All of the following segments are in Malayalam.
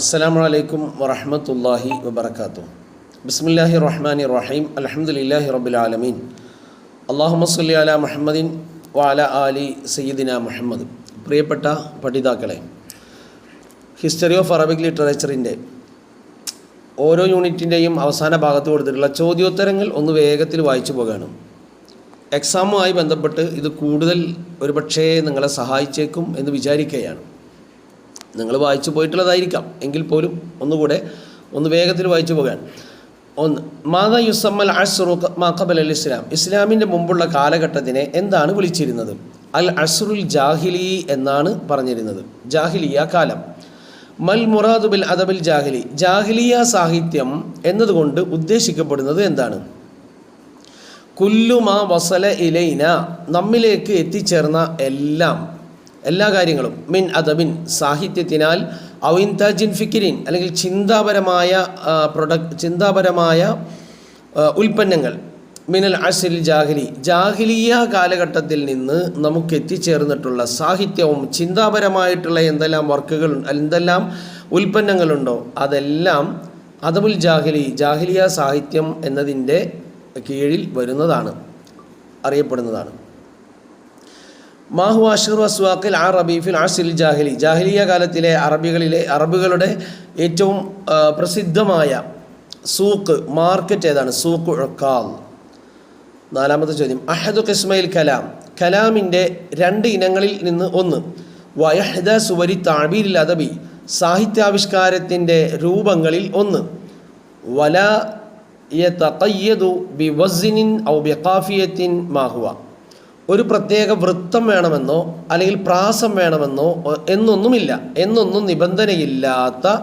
അസ്സലാമു അലൈക്കും വറഹമത്തല്ലാഹി വബർക്കാത്തു ബിസ്മില്ലാഹി റഹ്മാനി റഹീം അലഹമുല്ലാഹി റബ്ബിൽ ആലമീൻ അള്ളാഹുമ സല്ലി അല മുഹമ്മദിൻ വാല ആലി സയ്യിദിന മുഹമ്മദ്. പ്രിയപ്പെട്ട പഠിതാക്കളെ ഹിസ്റ്ററി ഓഫ് അറബിക് ലിറ്ററേച്ചറിന്റെ ഓരോ യൂണിറ്റിന്റെയും അവസാന ഭാഗത്ത് കൊടുത്തിട്ടുള്ള ചോദ്യോത്തരങ്ങൾ ഒന്ന് വേഗത്തിൽ വായിച്ചു പോകാണ്. എക്സാമുമായി ബന്ധപ്പെട്ട് ഇത് കൂടുതൽ ഒരുപക്ഷേ നിങ്ങളെ സഹായിച്ചേക്കും എന്ന് വിചാരിക്കുകയാണ്. നിങ്ങൾ വായിച്ചു പോയിട്ടുള്ളതായിരിക്കാം. എങ്കിൽ പോലും ഒന്നുകൂടെ ഒന്ന് വേഗത്തിൽ വായിച്ചു പോകാൻ. ഒന്ന് മാതാ യുസമ്മൽ അഷ്റു മാക്കബൽ അൽ ഇസ്ലാം. ഇസ്ലാമിന്റെ മുമ്പുള്ള കാലഘട്ടത്തിനെ എന്താണ് വിളിച്ചിരുന്നത്? അൽ അഷ്റുൽ ജാഹിലി എന്നാണ് പറഞ്ഞിരുന്നത്. ജാഹിലിയ കാലം. മൽ മുറാദു ബിൽ അദബിൽ ജാഹിലി. ജാഹിലിയ സാഹിത്യം എന്നതുകൊണ്ട് ഉദ്ദേശിക്കപ്പെടുന്നത് എന്താണ്? കുല്ലുമാ വസല ഇലൈന. നമ്മിലേക്ക് എത്തിച്ചേർന്ന എല്ലാം എല്ലാ കാര്യങ്ങളും മിൻ അദബിൻ സാഹിത്യത്തിനാൽ ഔൻ തജിൻ ഫിക്കിരിൻ അല്ലെങ്കിൽ ചിന്താപരമായ പ്രൊഡക്റ്റ് ചിന്താപരമായ ഉൽപ്പന്നങ്ങൾ. മിനൽ അസിൽ ജാഹിലി ജാഹിലിയ കാലഘട്ടത്തിൽ നിന്ന് നമുക്ക് എത്തിച്ചേർന്നിട്ടുള്ള സാഹിത്യവും ചിന്താപരമായിട്ടുള്ള എന്തെല്ലാം വർക്കുകൾ എന്തെല്ലാം ഉൽപ്പന്നങ്ങളുണ്ടോ അതെല്ലാം അദബുൽ ജാഹിലി ജാഹിലിയ സാഹിത്യം എന്നതിന്റെ കീഴിൽ വരുന്നതാണ് അറിയപ്പെടുന്നതാണ്. മാഹു അഷറു അസ്വാഖിൽ ആ റബീഫിൽ ആസിൽ ജാഹിലി. ജാഹിലിയ കാലത്തിലെ അറബികളിലെ അറബികളുടെ ഏറ്റവും പ്രസിദ്ധമായ സൂക്ക് മാർക്കറ്റ് ഏതാണ്? സൂക്ക് ഉഴക്കാൽ. നാലാമത്തെ ചോദ്യം. അഹദു കിസ്മയിൽ കലാം. കലാമിന്റെ രണ്ട് ഇനങ്ങളിൽ നിന്ന് ഒന്ന്. വയഹദ സുവരി താബീരിൽ അദബി സാഹിത്യാവിഷ്കാരത്തിന്റെ രൂപങ്ങളിൽ ഒന്ന്. വല യതഖയ്യദു ബിവസിനിൻ ഔ ബിഖാഫിയത്തിൻ മാഹുവ. ഒരു പ്രത്യേക വൃത്തം വേണമെന്നോ അല്ലെങ്കിൽ പ്രാസം വേണമെന്നോ എന്നൊന്നുമില്ല. എന്നൊന്നും നിബന്ധനയില്ലാത്ത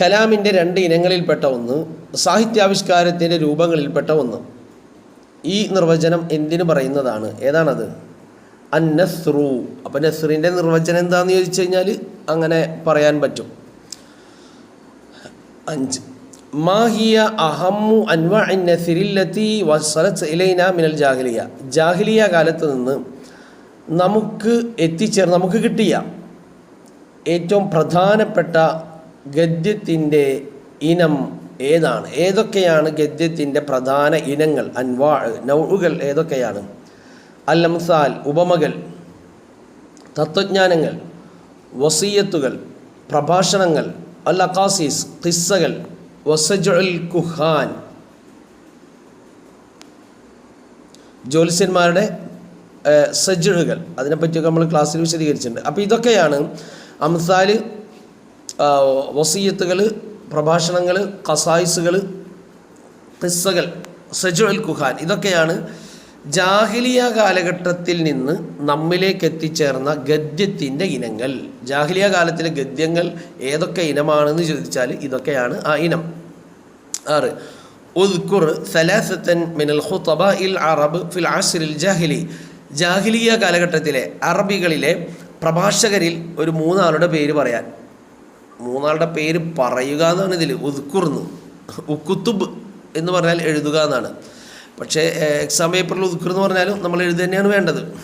കലാമിന്റെ രണ്ട് ഇനങ്ങളിൽപ്പെട്ട ഒന്ന് സാഹിത്യാവിഷ്കാരത്തിന്റെ രൂപങ്ങളിൽപ്പെട്ട ഒന്ന്. ഈ നിർവചനം എന്തിനു പറയുന്നതാണ്? ഏതാണത്? അന്നസ്രു അപ്പം നസ്റിന്റെ നിർവചനം എന്താണെന്ന് ചോദിച്ചു കഴിഞ്ഞാൽ അങ്ങനെ പറയാൻ പറ്റും. അഞ്ച്. മാഹിയ അഹമ്മു അൻവ നസിരില്ലത്തി വസലത്ത് ഇലൈന മിനൽ ജാഹിലിയ. ജാഹിലിയ കാലത്ത് നിന്ന് നമുക്ക് എത്തിച്ചേർ നമുക്ക് കിട്ടിയ ഏറ്റവും പ്രധാനപ്പെട്ട ഗദ്യത്തിന്റെ ഇനം ഏതാണ്? ഏതൊക്കെയാണ് ഗദ്യത്തിന്റെ പ്രധാന ഇനങ്ങൾ? അൻവാ നൗകൾ ഏതൊക്കെയാണ്? അല്ലംസാൽ ഉപമകൾ തത്വജ്ഞാനങ്ങൾ വസീയത്തുകൾ പ്രഭാഷണങ്ങൾ അൽ അക്കാസീസ് ഖിസ്സകൾ വസജുൽ കുഹാൻ. ജ്യോത്സ്യന്മാരുടെ സജ്ജുകൾ. അതിനെപ്പറ്റിയൊക്കെ നമ്മൾ ക്ലാസ്സിൽ വിശദീകരിച്ചിട്ടുണ്ട്. അപ്പോൾ ഇതൊക്കെയാണ് അംസാൽ വസീയത്തുകൾ പ്രഭാഷണങ്ങൾ കസായിസുകൾ ഖിസ്സകൾ സജുൽ കുഹാൻ. ഇതൊക്കെയാണ് ജാഹിലിയ കാലഘട്ടത്തിൽ നിന്ന് നമ്മിലേക്ക് എത്തിച്ചേർന്ന ഗദ്യത്തിന്റെ ഇനങ്ങൾ. ജാഹിലിയ കാലത്തിലെ ഗദ്യങ്ങൾ ഏതൊക്കെ ഇനമാണെന്ന് ചോദിച്ചാൽ ഇതൊക്കെയാണ് ആ ഇനം. ആറ്. ഉദ്കുർ സലാസത്തൻ മിനൽ ഖുതബാഇൽ അറബ് ഫിൽ ആസിറിൽ ജാഹിലി. ജാഹിലിയ കാലഘട്ടത്തിലെ അറബികളിലെ പ്രഭാഷകരിൽ ഒരു മൂന്നാളുടെ പേര് പറയാൻ. മൂന്നാളുടെ പേര് പറയുക എന്നാണ് ഇതിൽ ഉദ്കുർന്ന്. ഉക്കുത്തുബ് എന്ന് പറഞ്ഞാൽ എഴുതുക എന്നാണ്. പക്ഷേ എക്സാം പേപ്പറിൽ എന്ന് പറഞ്ഞാലും നമ്മൾ എഴുതി തന്നെയാണ് വേണ്ടത്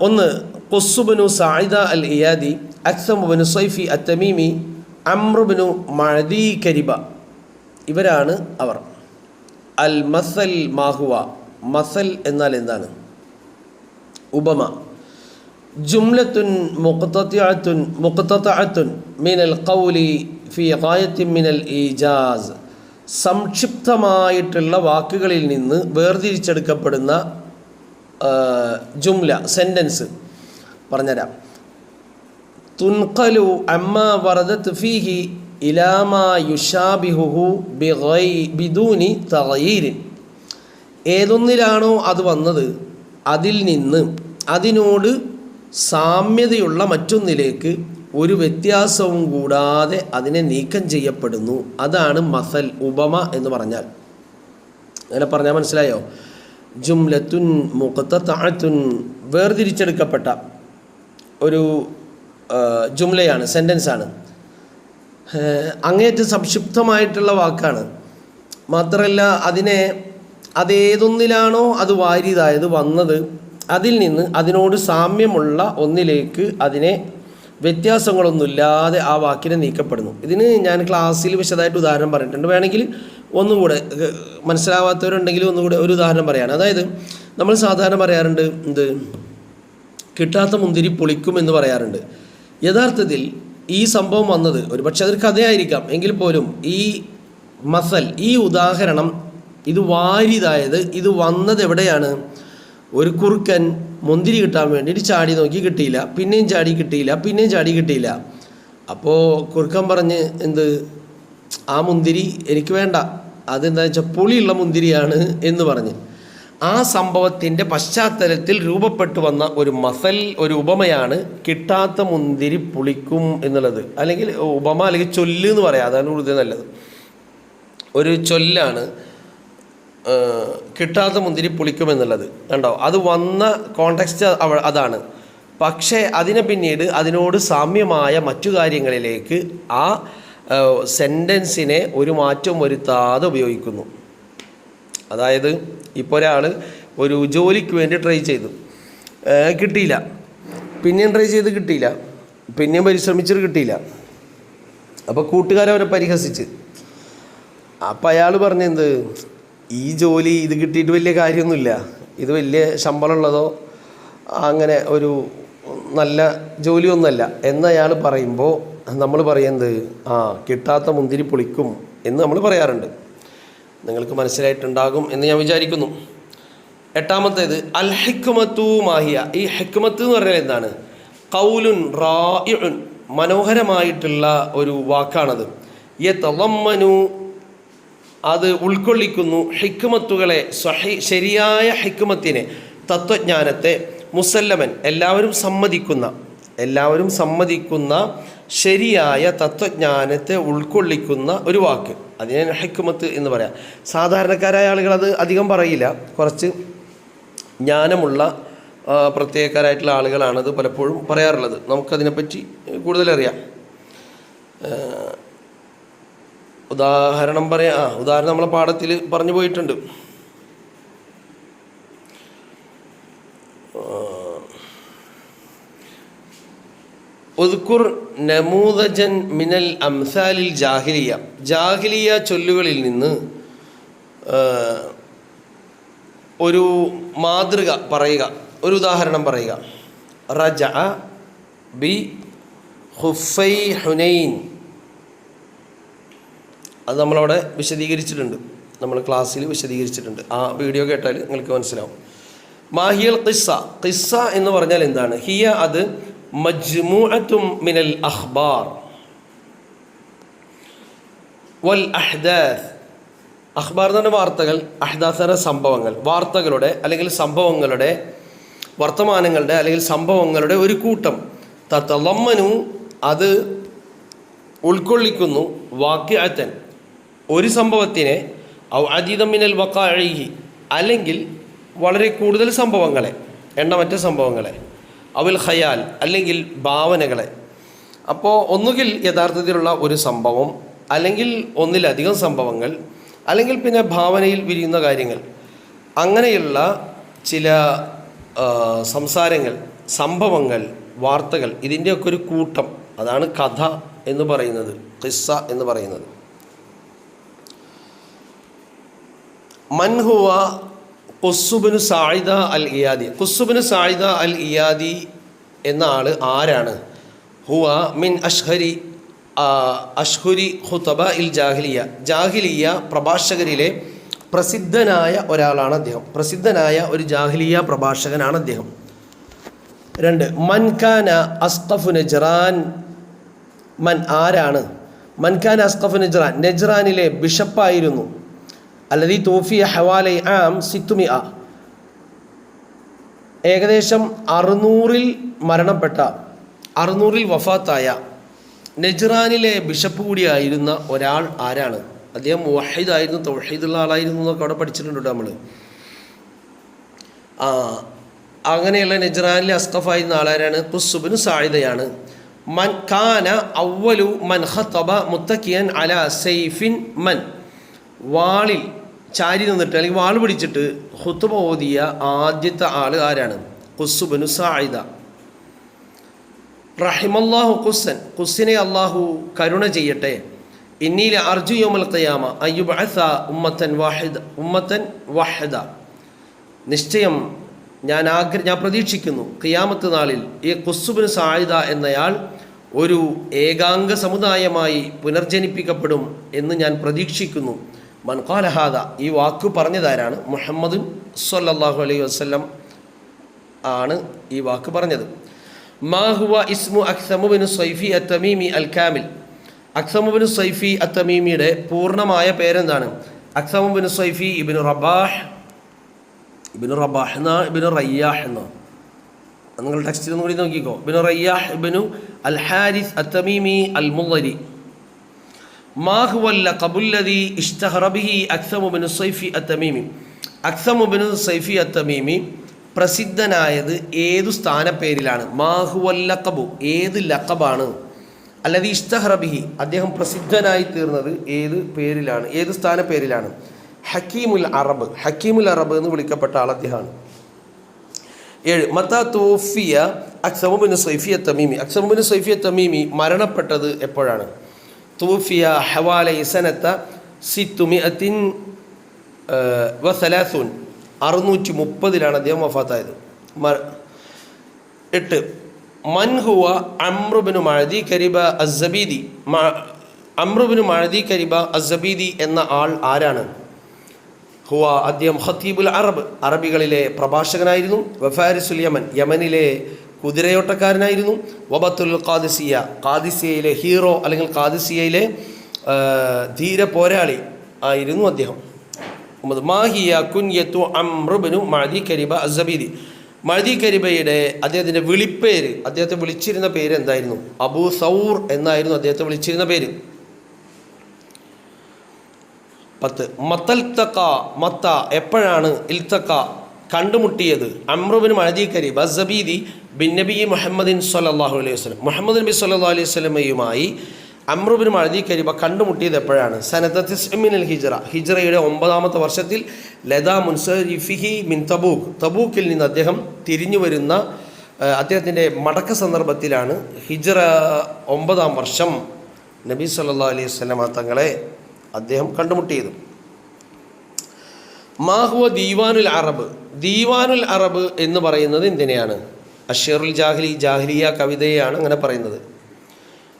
ഒന്ന് കൊസുബനു സായിദ അൽ ഇയാദി അക്സമുബനു സൈഫി അത്തമീമി അമ്രുബനു മഴദി കരിബ. ഇവരാണ് അവർ. അൽ മസൽ മാഹുവ. മസൽ എന്നാൽ എന്താണ്? ഉപമ. ജുംലത്തുൻ മുഖത്തത്തുൻ മുഖത്തത്തുൻ മിനൽ കൗലി ഫി ഖായത്തിൻ മിനൽ ഈജാസ് സംക്ഷിപ്തമായിട്ടുള്ള വാക്കുകളിൽ നിന്ന് വേർതിരിച്ചെടുക്കപ്പെടുന്ന ജുംല സെന്റൻസ് പറഞ്ഞുതരാം. തുൻഖലു അമ്മ വറദത്ത് ഫീഹി ഇലാമ യുഷാബിഹുഹു ബിഗൈ ബിദൂനി തറയീരിൻ ഏതൊന്നിലാണോ അത് വന്നത് അതിൽ നിന്ന് അതിനോട് സാമ്യതയുള്ള മറ്റൊന്നിലേക്ക് ഒരു വ്യത്യാസവും കൂടാതെ അതിനെ നീക്കം ചെയ്യപ്പെടുന്നു. അതാണ് മസൽ ഉപമ എന്ന് പറഞ്ഞാൽ. അങ്ങനെ പറഞ്ഞാൽ മനസ്സിലായോ? ജുംലത്തുൻ മുഖത്തുൻ വേർതിരിച്ചെടുക്കപ്പെട്ട ഒരു ജുംലയാണ് സെന്റൻസാണ് അങ്ങേയറ്റം സംക്ഷിപ്തമായിട്ടുള്ള വാക്കാണ്. മാത്രമല്ല അതിനെ അതേതൊന്നിലാണോ അത് വാരിയതായത് വന്നത് അതിൽ നിന്ന് അതിനോട് സാമ്യമുള്ള ഒന്നിലേക്ക് അതിനെ വ്യത്യാസങ്ങളൊന്നുമില്ലാതെ ആ വാക്കിനെ നീക്കപ്പെടുന്നു. ഇതിന് ഞാൻ ക്ലാസ്സിൽ വിശദമായിട്ട് ഉദാഹരണം പറഞ്ഞിട്ടുണ്ട്. വേണമെങ്കിൽ ഒന്നുകൂടെ കൂടെ മനസ്സിലാവാത്തവരുണ്ടെങ്കിൽ ഒന്നുകൂടെ ഒരു ഉദാഹരണം പറയാണ് അതായത് നമ്മൾ സാധാരണ പറയാറുണ്ട് എന്ത്? കിട്ടാത്ത മുന്തിരി പൊളിക്കും എന്ന് പറയാറുണ്ട്. യഥാർത്ഥത്തിൽ ഈ സംഭവം വന്നത് ഒരു പക്ഷെ അതൊരു കഥയായിരിക്കാം. എങ്കിൽ പോലും ഈ മസൽ ഈ ഉദാഹരണം ഇത് വാരിതായത് ഇത് വന്നത് എവിടെയാണ്? ഒരു കുറുക്കൻ മുന്തിരി കിട്ടാൻ വേണ്ടിയിട്ട് ചാടി നോക്കി കിട്ടിയില്ല പിന്നെയും ചാടി കിട്ടിയില്ല പിന്നെയും ചാടി കിട്ടിയില്ല. അപ്പോൾ കുറുക്കൻ പറഞ്ഞ് എന്ത്? ആ മുന്തിരി എനിക്ക് വേണ്ട. അതെന്താ വെച്ചാൽ പുളിയുള്ള മുന്തിരിയാണ് എന്ന് പറഞ്ഞ്. ആ സംഭവത്തിന്റെ പശ്ചാത്തലത്തിൽ രൂപപ്പെട്ടു വന്ന ഒരു മസൽ ഒരു ഉപമയാണ് കിട്ടാത്ത മുന്തിരി പുളിക്കും എന്നുള്ളത്. അല്ലെങ്കിൽ ഉപമ അല്ലെങ്കിൽ ചൊല്ല് എന്ന് പറയാം. അതാണ് കൂടുതൽ നല്ലത്. ഒരു ചൊല്ലാണ് കിട്ടാത്ത മുന്തിരി പുളിക്കും എന്നുള്ളത് കണ്ടോ? അത് വന്ന കോണ്ടെക്സ്റ്റ് അതാണ്. പക്ഷേ അതിനെ പിന്നീട് അതിനോട് സാമ്യമായ മറ്റു കാര്യങ്ങളിലേക്ക് ആ സെന്റൻസിനെ ഒരു മാറ്റവും വരുത്താതെ ഉപയോഗിക്കുന്നു. അതായത് ഇപ്പോൾ ഒരാൾ ഒരു ജോലിക്ക് വേണ്ടി ട്രൈ ചെയ്തു. കിട്ടിയില്ല. പിന്നെയും ട്രൈ ചെയ്ത് കിട്ടിയില്ല. പിന്നെയും പരിശ്രമിച്ചിട്ട് കിട്ടിയില്ല. അപ്പോൾ കൂട്ടുകാരെ അവരെ പരിഹസിച്ച്. അപ്പം അയാൾ പറഞ്ഞെന്ത്? ഈ ജോലി ഇത് കിട്ടിയിട്ട് വലിയ കാര്യമൊന്നുമില്ല. ഇത് വലിയ ശമ്പളമുള്ളതോ അങ്ങനെ ഒരു നല്ല ജോലിയൊന്നുമല്ല. എന്നയാൾ പറയുമ്പോൾ നമ്മൾ പറയുന്നത് ആ കിട്ടാത്ത മുന്തിരി പൊളിക്കും എന്ന് നമ്മൾ പറയാറുണ്ട്. നിങ്ങൾക്ക് മനസ്സിലായിട്ടുണ്ടാകും എന്ന് ഞാൻ വിചാരിക്കുന്നു. എട്ടാമത്തേത് അൽ ഹിക്മത്തു മാഹിയ. ഈ ഹിക്മത്ത് എന്ന് പറഞ്ഞാൽ എന്താണ്? കൗലുൻ റായുൻ മനോഹരമായിട്ടുള്ള ഒരു വാക്കാണത്. യതളമ്മനു അത് ഉൾക്കൊള്ളിക്കുന്നു ഹിക്കുമത്തുകളെ സഹി ശരിയായ ഹിക്കുമത്തിനെ തത്വജ്ഞാനത്തെ മുസല്ലമൻ എല്ലാവരും സമ്മതിക്കുന്ന എല്ലാവരും സമ്മതിക്കുന്ന ശരിയായ തത്വജ്ഞാനത്തെ ഉൾക്കൊള്ളിക്കുന്ന ഒരു വാക്ക്. അതിനെ ഹിക്മത്ത് എന്ന് പറയാം. സാധാരണക്കാരായ ആളുകൾ അത് അധികം പറയില്ല. കുറച്ച് ജ്ഞാനമുള്ള പ്രത്യേകക്കാരായിട്ടുള്ള ആളുകളാണത് പലപ്പോഴും പറയാറുള്ളത്. നമുക്കതിനെപ്പറ്റി കൂടുതലറിയാം. ഉദാഹരണം പറയാം ആ ഉദാഹരണം നമ്മളെ പാഠത്തിൽ പറഞ്ഞു പോയിട്ടുണ്ട്. ഒതുക്കുർ നമൂദജൻ മിനൽ അംസാലിൽ ജാഹിലിയ. ജാഹിലിയ ചൊല്ലുകളിൽ നിന്ന് ഒരു മാതൃക പറയുക ഒരു ഉദാഹരണം പറയുക. റജ ബി ഹുഫൈ ഹുനൈൻ. അത് നമ്മളവിടെ വിശദീകരിച്ചിട്ടുണ്ട്. നമ്മൾ ക്ലാസ്സിൽ വിശദീകരിച്ചിട്ടുണ്ട്. ആ വീഡിയോ കേട്ടാൽ നിങ്ങൾക്ക് മനസ്സിലാവും. മാഹിയൽ ഖിസ്സ. ഖിസ്സ എന്ന് പറഞ്ഞാൽ എന്താണ്? ഹിയ അത് മജ്മുഅത്തും മിനൽ അഖ്ബാർ. വൽ അഹ്ദാസ്. അഖ്ബാർ എന്ന് പറഞ്ഞ വാർത്തകൾ അഹ്ദാസ് സംഭവങ്ങൾ വാർത്തകളുടെ അല്ലെങ്കിൽ സംഭവങ്ങളുടെ വർത്തമാനങ്ങളുടെ അല്ലെങ്കിൽ സംഭവങ്ങളുടെ ഒരു കൂട്ടം. തത്തലമ്മനു അത് ഉൾക്കൊള്ളിക്കുന്നു വാക്യത്തൻ ഒരു സംഭവത്തിനെ ഔ അതീതമിനൽ വക്കാഴി അല്ലെങ്കിൽ വളരെ കൂടുതൽ സംഭവങ്ങളെ എണ്ണമറ്റ സംഭവങ്ങളെ അവൽ ഖയാൽ അല്ലെങ്കിൽ ഭാവനകളെ. അപ്പോൾ ഒന്നുകിൽ യഥാർത്ഥത്തിലുള്ള ഒരു സംഭവം അല്ലെങ്കിൽ ഒന്നിലധികം സംഭവങ്ങൾ അല്ലെങ്കിൽ പിന്നെ ഭാവനയിൽ വിരിയുന്ന കാര്യങ്ങൾ. അങ്ങനെയുള്ള ചില സംസാരങ്ങൾ സംഭവങ്ങൾ വാർത്തകൾ ഇതിന്റെയൊക്കെ ഒരു കൂട്ടം. അതാണ് കഥ എന്ന് പറയുന്നത് ഖിസ്സ എന്ന് പറയുന്നത്. മൻഹുവ കുസുബിന് സായിദ അൽ ഇയാദി. കുസുബിന് സായിദ അൽ ഇയാദി എന്ന ആൾ ആരാണ്? ഹുവ മിൻ അഷ്ഹരി അഷ്ഹുരി ഹുതബ ഇൽ ജാഹിലിയ. ജാഹിലിയ പ്രഭാഷകരിലെ പ്രസിദ്ധനായ ഒരാളാണ് അദ്ദേഹം. പ്രസിദ്ധനായ ഒരു ജാഹിലിയ പ്രഭാഷകനാണ് അദ്ദേഹം. രണ്ട് മൻഖാന അസ്തഫു നജറാൻ. മൻ ആരാണ്? മൻഖാൻ അസ്തഫു നജറാൻ. നജറാനിലെ ബിഷപ്പായിരുന്നു. അല്ലതി തോഫിയ ഹവാലൈ ആം സിത്തുമി ആ ഏകദേശം അറുന്നൂറിൽ മരണപ്പെട്ട അറുന്നൂറിൽ വഫാത്തായ നെജ്റാനിലെ ബിഷപ്പ് കൂടിയായിരുന്ന ഒരാൾ ആരാണ്? അദ്ദേഹം വഹീദായിരുന്നു തൗഹീദുള്ള ആളായിരുന്നു എന്നൊക്കെ അവിടെ പഠിച്ചിട്ടുണ്ട് നമ്മൾ ആ അങ്ങനെയുള്ള നജ്റാനിലെ അസ്തഫായിരുന്ന ആളാരാണ്? കുസുബിന് സായിദയാണ് മൻ കാന അവലു മൻ ഹത്തബ മുത്തക്കിയൻ അല സെയ്ഫിൻ മൻ. വാളിൽ ചാരി നിന്നിട്ട് അല്ലെങ്കിൽ വാൾ പിടിച്ചിട്ട് ഹുത്തുബ ഓതിയ ആദ്യത്തെ ആൾ ആരാണ്? കുസുബനു സായിദ റഹിമല്ലാഹു കുസ്സൻ കുസ്സിനെ അള്ളാഹു കരുണ ചെയ്യട്ടെ. ഇന്നീല അർജു യോമൽ കയാമ അയ്യുബ് അസ ഉമ്മത്തൻ വാഹിദ ഉമ്മത്തൻ വാഹിദ. നിശ്ചയം ഞാൻ ആഗ്ര ഞാൻ പ്രതീക്ഷിക്കുന്നു ഖിയാമത്ത് നാളിൽ ഈ കുസ്സുബിന് സായുധ എന്നയാൾ ഒരു ഏകാംഗ സമുദായമായി പുനർജനിപ്പിക്കപ്പെടും എന്ന് ഞാൻ പ്രതീക്ഷിക്കുന്നു. മൻകാലഹാദ ഈ വാക്ക് പറഞ്ഞതാരാണ്? മുഹമ്മദ് സല്ലാഹു അലൈഹി വസ്ലം ആണ് ഈ വാക്ക് പറഞ്ഞത്. മാഹുവ ഇസ്മു അക്സമുബിന് സൈഫി അത്തമീമി അൽ കാമിൽ അക്സമുബിന് സൈഫി അത്തമീമിയുടെ പൂർണമായ പേരെന്താണ്? അക്സമുബിന് സൈഫി ഇബിൻ റബാഹ് ഇബിൻ റബാഹ് എന്നാ? ഇബിൻ റയ്യാഹ് എന്നോ? നിങ്ങൾ ടെക്സ്റ്റിൽ ഒന്നും കൂടി നോക്കിക്കോ. ഇബിൻ റയ്യാഹ് ഇബിനു അൽ ഹാരിസ് അത്തമീമി അൽ മുല്ലരി മാഹുവല്ല കബുല്ലതി ഇഷ്തഹറബിഹി അക്സമുബിന് സൈഫി അത്തമീമി. അക്സമുബിന് പ്രസിദ്ധനായത് ഏതു സ്ഥാനപ്പേരിലാണ്? മാഹുവൽ ഏത് ലക്കബാണ് അല്ലാതെ ഇഷ്ടഹറബിഹി അദ്ദേഹം പ്രസിദ്ധനായി തീർന്നത് ഏത് പേരിലാണ്? ഏത് സ്ഥാനപ്പേരിലാണ്? ഹക്കീമുൽ അറബ് ഹക്കീമുൽ അറബ് എന്ന് വിളിക്കപ്പെട്ട ആൾ അദ്ദേഹമാണ്. ഏഴ് മത്ത തോഫിയ അക്സമുബിന് സൈഫിയ തമീമി അക്സമുബിന് സൈഫിയ തമീമി മരണപ്പെട്ടത് എപ്പോഴാണ്? തോഫിയ ഹവാല ഇസനത്ത സിത്തുമിഅത്തിൻ വസലാസൂൻ. അറുന്നൂറ്റി മുപ്പതിലാണ് അദ്ദേഹം വഫാത്തായത്. എട്ട്. മൻഹുവ അമ്രുബിനു മഴതി കരിബ അസബീദി അമ്രുബിനു മഴതി കരിബ അസബീദി എന്ന ആൾ ആരാണ്? ഹുവ അദ്ദേഹം ഹത്തീബുൽ അറബ്. അറബികളിലെ പ്രഭാഷകനായിരുന്നു. വഫാരിസുൽ യമൻ. യമനിലെ കുതിരയോട്ടക്കാരനായിരുന്നു. വബത്തുൽ ഖാദിസിയ. ഖാദിസിയയിലെ ഹീറോ അല്ലെങ്കിൽ ഖാദിസിയയിലെ ധീര പോരാളി ആയിരുന്നു അദ്ദേഹം. മാഹിയ കുഞ്ഞത്തു അമ്രുബിനു മഴദി കരിബ അസബീദി. മഴദി കരിബയുടെ അദ്ദേഹത്തിന്റെ വിളിപ്പേര് അദ്ദേഹത്തെ വിളിച്ചിരുന്ന പേര് എന്തായിരുന്നു? അബു സൗർ എന്നായിരുന്നു അദ്ദേഹത്തെ വിളിച്ചിരുന്ന പേര്. പത്ത്. മത്തൽത്തക്ക മത്ത എപ്പോഴാണ് ഇൽത്തക്ക കണ്ടുമുട്ടിയത് അമ്രുബിൻ മഴദീക്കരി ബസബീദി ബിൻ നബി മുഹമ്മദിൻ സല്ലാഹു അലൈഹി വസ്ലം മുഹമ്മദ് നബി സല്ലാ അലൈഹി വസ്ലമയുമായി അമ്രുബിൻ മഴദീക്കരിബ കരീബ കണ്ടുമുട്ടിയത് എപ്പോഴാണ്? സനത്തസ്മിനൽ ഹിജറ. ഹിജറയുടെ ഒമ്പതാമത്തെ വർഷത്തിൽ ലതാ മുൻസരിഫിഹി മിൻ തബൂക്ക്. തബൂക്കിൽ നിന്ന് അദ്ദേഹം തിരിഞ്ഞു വരുന്ന അദ്ദേഹത്തിന്റെ മടക്ക സന്ദർഭത്തിലാണ് ഹിജറ ഒമ്പതാം വർഷം നബി സല്ലാ അലൈഹി വസ്ലമ തങ്ങളെ അദ്ദേഹം കണ്ടുമുട്ടിയത്. മാഹുവ ദീവാനുൽ അറബ്. ദീവാനുൽ അറബ് എന്ന് പറയുന്നത് എന്തിനെയാണ്? അഷീറുൽ ജാഹ്ലി ജാഹ്ലിയ കവിതയാണ് അങ്ങനെ പറയുന്നത്.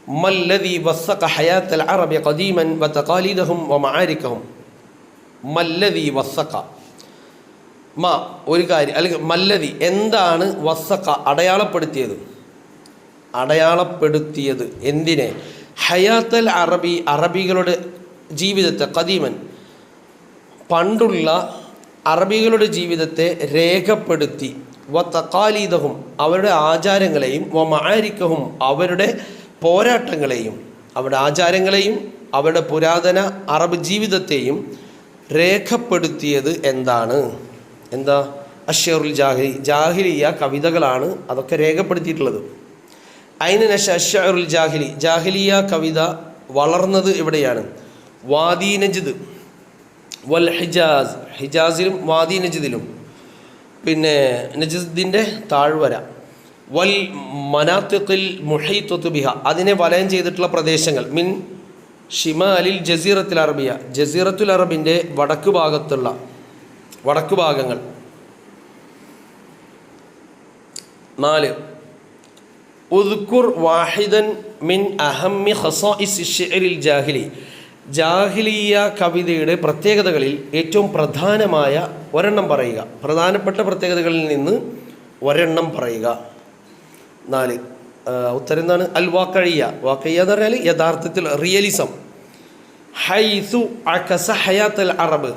മല്ലദി വസ്സഖ ഹയാത്തൽ അറബി ഖദീമൻ വ തഖാലിദഹും വ മആരിക്കഹും മല്ലദി വസ്സഖ. മ ഒരു കാര്യം അല്ലെങ്കിൽ മല്ലതി എന്താണ് വസ്സഖ അടയാളപ്പെടുത്തിയത്? അടയാളപ്പെടുത്തിയത് എന്തിനെ? ഹയാത്തൽ അറബി അറബികളുടെ ജീവിതത്തെ ഖദീമൻ. പണ്ടുള്ള അറബികളുടെ ജീവിതത്തെ രേഖപ്പെടുത്തി. വ തക്കാലീതവും അവരുടെ ആചാരങ്ങളെയും വ മാരിക്കഹും അവരുടെ പോരാട്ടങ്ങളെയും അവരുടെ ആചാരങ്ങളെയും അവരുടെ പുരാതന അറബ് ജീവിതത്തെയും രേഖപ്പെടുത്തിയത് എന്താണ്? എന്താ? അഷറുൽ ജാഹിരി ജാഹിലിയ കവിതകളാണ് അതൊക്കെ രേഖപ്പെടുത്തിയിട്ടുള്ളത്. അയിന് നശ അഷറുൽ ജാഹിലി ജാഹിലിയ കവിത വളർന്നത് എവിടെയാണ്? വാദി നജിദ്. വൽ ഹിജാസ് ഹിജാസിലും വാദി നജിദിലും. പിന്നെ നജിദിന്റെ താഴ്വര. വൽ മനാത്തുക്കിൽ മുഹൈത്വത്ത് ബിഹ. അതിനെ വലയം ചെയ്തിട്ടുള്ള പ്രദേശങ്ങൾ. മിൻ ഷിമാലിൽ ജസീറത്തുൽ അറബിയ. ജസീറത്തുൽ അറബിന്റെ വടക്ക് ഭാഗത്തുള്ള വടക്ക് ഭാഗങ്ങൾ. നാല്. ഉദ്കുർ വാഹിദൻ മിൻ അഹമ്മി ഖസാഇസ് ഷിഅരിൽ ജാഹിലി. ജാഹിലിയ കവിതയുടെ പ്രത്യേകതകളിൽ ഏറ്റവും പ്രധാനമായ ഒരെണ്ണം പറയുക. പ്രധാനപ്പെട്ട പ്രത്യേകതകളിൽ നിന്ന് ഒരെണ്ണം പറയുക. നാല് ഉത്തരം എന്താണ്? അൽ വാക്കഴിയ വാക്കഴിയ എന്ന് പറഞ്ഞാൽ യഥാർത്ഥത്തിൽ റിയലിസം. ഹൈസു അക്കസ ഹയാത്തൽ അറബ്.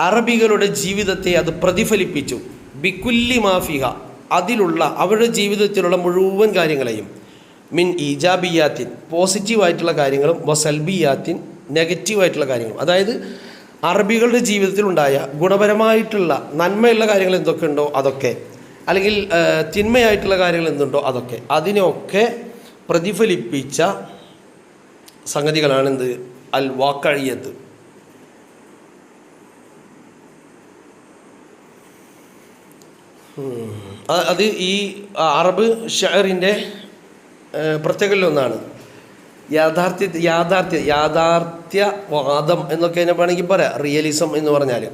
അറബികളുടെ ജീവിതത്തെ അത് പ്രതിഫലിപ്പിച്ചു. ബിക്കുല്ലി മാഫിഹ. അതിലുള്ള അവരുടെ ജീവിതത്തിലുള്ള മുഴുവൻ കാര്യങ്ങളെയും. മിൻ ഈജാബിയാത്തിൻ. പോസിറ്റീവായിട്ടുള്ള കാര്യങ്ങളും വസൽബിയാത്തിൻ നെഗറ്റീവായിട്ടുള്ള കാര്യങ്ങൾ. അതായത് അറബികളുടെ ജീവിതത്തിലുണ്ടായ ഗുണപരമായിട്ടുള്ള നന്മയുള്ള കാര്യങ്ങൾ എന്തൊക്കെയുണ്ടോ അതൊക്കെ. അല്ലെങ്കിൽ തിന്മയായിട്ടുള്ള കാര്യങ്ങൾ എന്തുണ്ടോ അതൊക്കെ. അതിനെയൊക്കെ പ്രതിഫലിപ്പിച്ച സംഗതികളാണ് എന്ത് അൽ വാക്കഴിയത്ത്. അത് ഈ അറബ് ഷെയറിന്റെ പ്രത്യേകതയിലൊന്നാണ് യാഥാർത്ഥ്യ യാഥാർത്ഥ്യ യാഥാർത്ഥ്യവാദം എന്നൊക്കെ എന്നെ വേണമെങ്കിൽ പറയാം. റിയലിസം എന്ന് പറഞ്ഞാൽ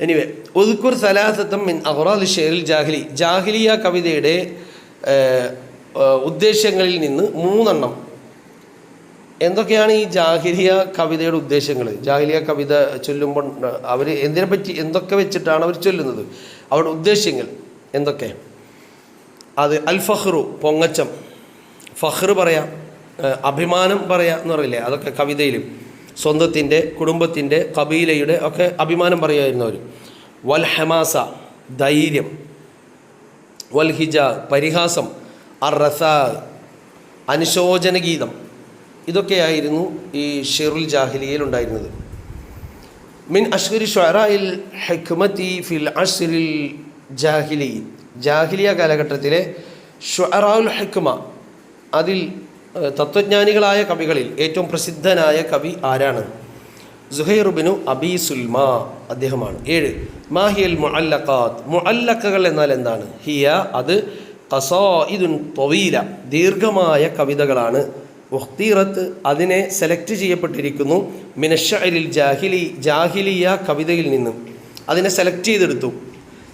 എനിവേ ഒതുക്കുർ സലാസത്തം മിൻ അഹ്റാദ് ഷെയറിൽ ജാഹ്ലി. ജാഹ്ലിയ കവിതയുടെ ഉദ്ദേശ്യങ്ങളിൽ നിന്ന് മൂന്നെണ്ണം. എന്തൊക്കെയാണ് ഈ ജാഹിലിയ കവിതയുടെ ഉദ്ദേശങ്ങൾ ജാഹിലിയ കവിത ചൊല്ലുമ്പോൾ അവർ എന്തിനെ പറ്റി എന്തൊക്കെ വെച്ചിട്ടാണ് അവർ ചൊല്ലുന്നത്? അവരുടെ ഉദ്ദേശ്യങ്ങൾ എന്തൊക്കെ? അത് അൽ ഫഹ്റു പൊങ്ങച്ചം. ഫഹ്റ് പറയാം. അഭിമാനം പറയുക എന്ന് പറയില്ലേ? അതൊക്കെ കവിതയിലും. സ്വന്തത്തിന്റെ കുടുംബത്തിന്റെ കബീലയുടെ ഒക്കെ അഭിമാനം പറയുമായിരുന്നു അവർ വൽ ഹമാസ ധൈര്യം. വൽ ഹിജ പരിഹാസം. അർ റസ അനുശോചന ഗീതം. ഇതൊക്കെയായിരുന്നു ഈ ഷെറുൽ ജാഹിലിയയിൽ ഉണ്ടായിരുന്നത്. മിൻ അഷ്കരി ഷറായിൽ ഹെക്മത്തി ഫിൽ അഷ്റിൽ ജാഹിലി. ജാഹിലിയ കാലഘട്ടത്തിലെ ഷറാൽ ഹെക്മ അതിൽ തത്വജ്ഞാനികളായ കവികളിൽ ഏറ്റവും പ്രസിദ്ധനായ കവി ആരാണ്? സുഹൈറുബിനു അബി സുൽമ അദ്ദേഹമാണ്. ഏഴ് മാഹിയൽ മുഅല്ലഖാത്ത്. മുഅല്ലഖകൾ എന്നാൽ എന്താണ്? ഹിയ അത് ഖസാഇദുൻ തൊവീല ദീർഘമായ കവിതകളാണ്. ഉഖ്തീറത്ത് അതിനെ സെലക്ട് ചെയ്യപ്പെട്ടിരിക്കുന്നു മിനഷരിൽ ജാഹിലി ജാഹിലിയ കവിതയിൽ നിന്ന്. അതിനെ സെലക്ട് ചെയ്തെടുത്തു.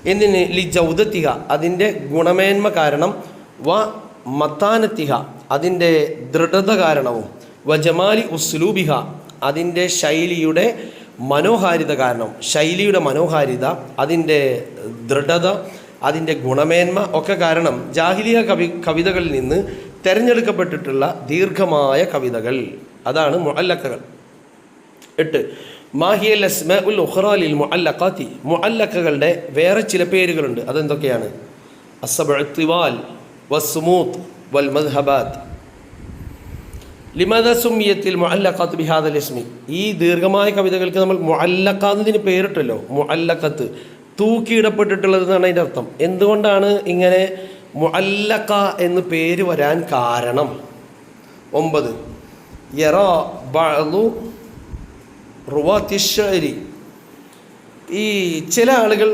എന്തിന് ലി ജൗദത്തിഹ അതിന്റെ ഗുണമേന്മ കാരണം വ മത്താനത്തിഹ അതിന്റെ ദൃഢത കാരണവും വജമാലി ജമാലി ഉസ്ലൂബിഹ അതിന്റെ ശൈലിയുടെ മനോഹാരിത കാരണം ശൈലിയുടെ മനോഹാരിത അതിന്റെ ദൃഢത അതിന്റെ ഗുണമേന്മ ഒക്കെ കാരണം ജാഹിലിയ കവി കവിതകളിൽ നിന്ന് തിരഞ്ഞെടുക്കപ്പെട്ടിട്ടുള്ള ദീർഘമായ കവിതകൾ. അതാണ് മുഅല്ലഖകൾ. എട്ട് മാഹിയ ലസ്മ ഉൽ ഉഖ്റാലിൽ മുഅല്ലഖാത്തി. മുഅല്ലഖകളുടെ വേറെ ചില പേരുകളുണ്ട്. അതെന്തൊക്കെയാണ്? അസബിവാൽ വസ്മൂത്ത് വൽ മദ്ഹബാദ് ലിമദ സുമിയത്തിൽ بهذا ഇസ്മി. ഈ ദീർഘമായ കവിതകൾക്ക് നമ്മൾ മുഅല്ലഖാന്നതിന് പേരിട്ടല്ലോ. മുഅല്ലഖത്ത്. തൂക്കിയിടപ്പെട്ടിട്ടുള്ളത് എന്നാണ് അതിന്റെ അർത്ഥം. എന്തുകൊണ്ടാണ് ഇങ്ങനെ മുഅല്ലഖ എന്ന് പേര് വരാൻ കാരണം? ഒമ്പത്. യറ ബഅദു റുവാത്തിശ്ശരി ഈ ചില ആളുകൾ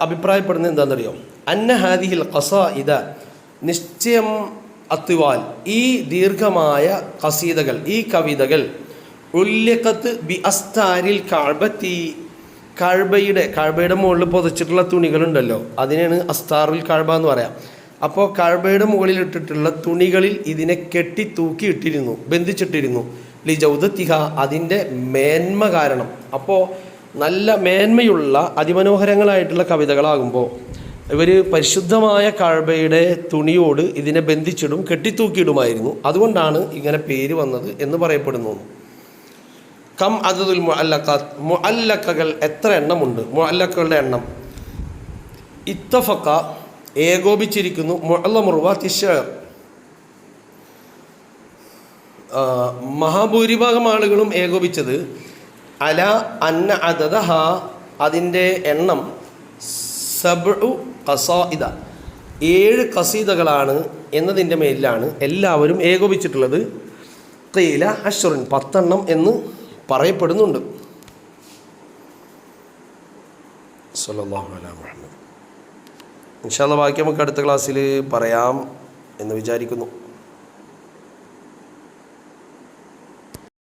അഭിപ്രായപ്പെടുന്നത് എന്താണെന്നറിയോ? അന്ന ഹാദിഹിൽ ഖസ ഇത നിശ്ചയം അത്തുവാൽ ഈ ദീർഘമായ കസീതകൾ ഈ കവിതകൾ ഉല്യക്കത്ത് ബി അസ്താരിൽ കാഴ്ബത്തി കഴബയുടെ കഴബയുടെ മുകളിൽ പൊതച്ചിട്ടുള്ള തുണികളുണ്ടല്ലോ. അതിനാണ് അസ്താറുൽ കഴബ എന്ന് പറയാം. അപ്പോൾ കഴബയുടെ മുകളിൽ ഇട്ടിട്ടുള്ള തുണികളിൽ ഇതിനെ കെട്ടി തൂക്കി ഇട്ടിരുന്നു ബന്ധിച്ചിട്ടിരുന്നു. ലി ജൗദത്തിഹ അതിന്റെ മേന്മ കാരണം. അപ്പോൾ നല്ല മേന്മയുള്ള അതിമനോഹരങ്ങളായിട്ടുള്ള കവിതകളാകുമ്പോൾ ഇവർ പരിശുദ്ധമായ കഴബയുടെ തുണിയോട് ഇതിനെ ബന്ധിച്ചിടും കെട്ടിത്തൂക്കിയിടുമായിരുന്നു. അതുകൊണ്ടാണ് ഇങ്ങനെ പേര് വന്നത് എന്ന് പറയപ്പെടുന്നു. കം അതതുൽ മുഅല്ലക്കാത്ത് മുഅല്ലക്കകൾ എത്ര എണ്ണമുണ്ട്? മുഅല്ലക്കകളുടെ എണ്ണം. ഇത്തഫക്ക ഏകോപിച്ചിരിക്കുന്നു മുഅല്ലമുറുവാത്തി ഷേർ മഹാഭൂരിഭാഗം ആളുകളും ഏകോപിച്ചത് അല അന്ന അതദഹ അതിന്റെ എണ്ണം സബു കസായിദ ഏഴ് കസീദകളാണ് എന്നതിന്റെ മേലിലാണ് എല്ലാവരും ഏകോപിച്ചിട്ടുള്ളത്. കീല അശ്വറിൻ പത്തെണ്ണം എന്ന് പറയപ്പെടുന്നുണ്ട്. ഇൻഷാല്ല ബാക്കി നമുക്ക് അടുത്ത ക്ലാസ്സിൽ പറയാം എന്ന് വിചാരിക്കുന്നു.